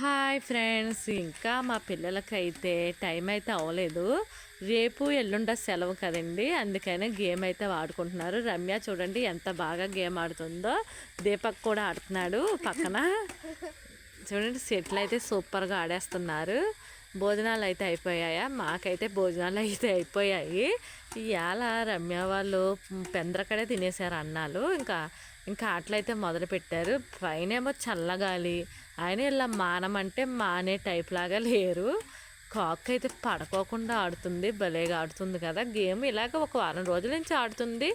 Hi friends ఇంకా మా పిల్లలకైతే టైం అయితే అవ్వలేదు. రేపు ఎల్లుండ సెలవు కదండి అందుకనే గేమ్ అయితే ఆడుకుంటున్నారు. రమ్య చూడండి ఎంత బాగా గేమ్ ఆడుతుందో. దీపక్ కూడా ఆడుతున్నాడు పక్కన. చూడండి సెట్లు అయితే సూపర్గా ఆడేస్తున్నారు. భోజనాలు అయితే అయిపోయాయా? మాకైతే భోజనాలు అయితే అయిపోయాయి. ఇవాళ రమ్య వాళ్ళు పెందరకడే తినేశారు అన్నాలు. ఇంకా ఇంకా ఆటలైతే మొదలు పెట్టారు పైన ఏమో చల్లగాలి ఆయన ఇలా మానమంటే మానే టైప్ లాగా లేరు. కాక్ అయితే పడుకోకుండా ఆడుతుంది భలేగా ఆడుతుంది కదా. గేమ్ ఇలాగ ఒక వారం రోజుల నుంచి ఆడుతుంది.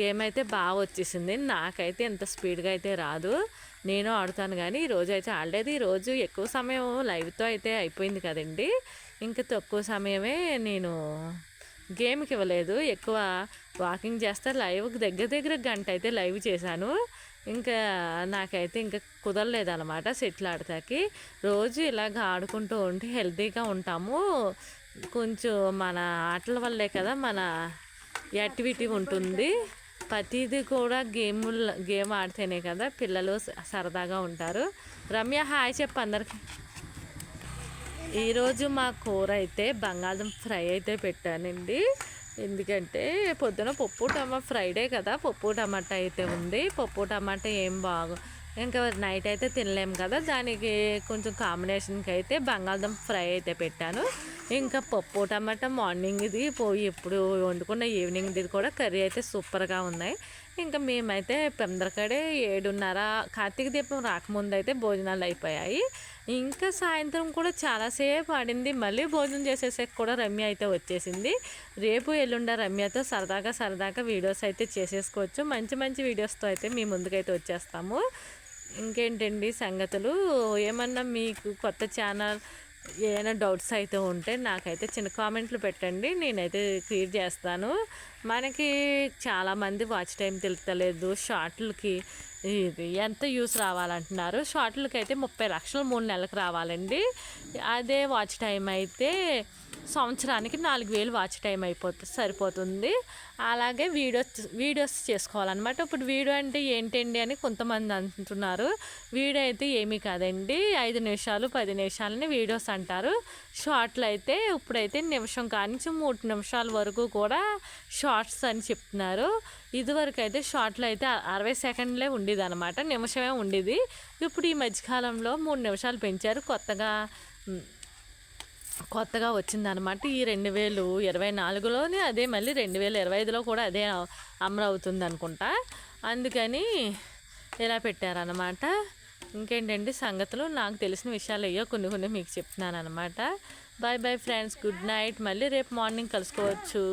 గేమ్ అయితే బాగా వచ్చేసింది. నాకైతే ఎంత స్పీడ్గా అయితే రాదు. నేను ఆడుతాను కానీ ఈరోజు అయితే ఆడలేదు. ఈరోజు ఎక్కువ సమయం లైవ్తో అయితే అయిపోయింది కదండి. ఇంకా తక్కువ సమయమే నేను గేమ్కి ఇవ్వలేదు. ఎక్కువ వాకింగ్ చేస్తే లైవ్కి దగ్గర దగ్గర గంట అయితే లైవ్ చేశాను. ఇంకా నాకైతే ఇంకా కుదరలేదు అనమాట సెటిల్ ఆడతాకి రోజు ఇలాగ ఆడుకుంటూ ఉంటే హెల్తీగా ఉంటాము. కొంచెం మన ఆటల వల్లే కదా మన యాక్టివిటీ ఉంటుంది. ప్రతిదీ కూడా గేముల గేమ్ ఆడితేనే కదా పిల్లలు సరదాగా ఉంటారు. రమ్య హాయ్ చెప్పు అందరికి. ఈరోజు మా కూర అయితే బంగాళదుంప ఫ్రై అయితే పెట్టానండి. ఎందుకంటే పొద్దున పప్పు టమా ఫ్రైడే కదా పప్పు టమాటా అయితే ఉంది. పప్పు టమాటా ఏం బాగు ఇంకా నైట్ అయితే తినలేము కదా. దానికి కొంచెం కాంబినేషన్కి అయితే బంగాళదుంప ఫ్రై అయితే పెట్టాను. ఇంకా పప్పు టమాటా మార్నింగ్ది పోయి ఇప్పుడు వండుకున్న ఈవినింగ్ది కూడా కర్రీ అయితే సూపర్గా ఉన్నాయి. ఇంకా మేమైతే పెందరకడే ఏడున్నర కార్తీక దీపం రాకముందు అయితే భోజనాలు అయిపోయాయి. ఇంకా సాయంత్రం కూడా చాలాసేపు ఆడింది. మళ్ళీ భోజనం చేసేసాక కూడా రమ్య అయితే వచ్చేసింది. రేపు ఎల్లుండ రమ్యతో సరదాగా సరదాగా వీడియోస్ అయితే చేసేసుకోవచ్చు. మంచి మంచి వీడియోస్తో అయితే మీ ముందుకైతే వచ్చేస్తాము. ఇంకేంటండి సంగతులు? ఏమన్నా మీకు కొత్త ఛానల్ ఏదైనా డౌట్స్ అయితే ఉంటే నాకైతే చిన్న కామెంట్లు పెట్టండి. నేనైతే క్లియర్ చేస్తాను. మనకి చాలామంది వాచ్ టైం తెలుస్తలేదు షార్ట్లకి ఇది ఎంత యూస్ రావాలంటున్నారు. షార్ట్లకి అయితే ముప్పై లక్షలు మూడు నెలలకు రావాలండి. అదే వాచ్ టైం అయితే సంవత్సరానికి నాలుగు వేలు వాచ్ టైం అయిపోతుంది సరిపోతుంది. అలాగే వీడియోస్ వీడియోస్ చేసుకోవాలన్నమాట. ఇప్పుడు వీడియో అంటే ఏంటండి అని కొంతమంది అంటున్నారు. వీడియో అయితే ఏమీ కాదండి. ఐదు నిమిషాలు పది నిమిషాలని వీడియోస్ అంటారు. షార్ట్లు అయితే ఇప్పుడైతే నిమిషం కానించి మూడు నిమిషాల వరకు కూడా షార్ట్స్ అని చెప్తున్నారు. ఇదివరకు అయితే షార్ట్లు అయితే అరవై సెకండ్లే ఉండేది అనమాట నిమిషమే ఉండేది. ఇప్పుడు ఈ మధ్యకాలంలో మూడు నిమిషాలు పెంచారు కొత్తగా. కొత్తగా వచ్చిందనమాట ఈ రెండు వేలు ఇరవై నాలుగులోనే అదే మళ్ళీ రెండు వేల ఇరవై ఐదులో కూడా అదే అమలు అవుతుంది అనుకుంటా అందుకని ఇలా పెట్టారనమాట ఇంకేంటండి సంగతులు? నాకు తెలిసిన విషయాలు అయ్యో కొన్ని కొన్ని మీకు చెప్తున్నాను అనమాట bye bye friends good night. మళ్ళీ రేపు మార్నింగ్ కలుసుకోవచ్చు.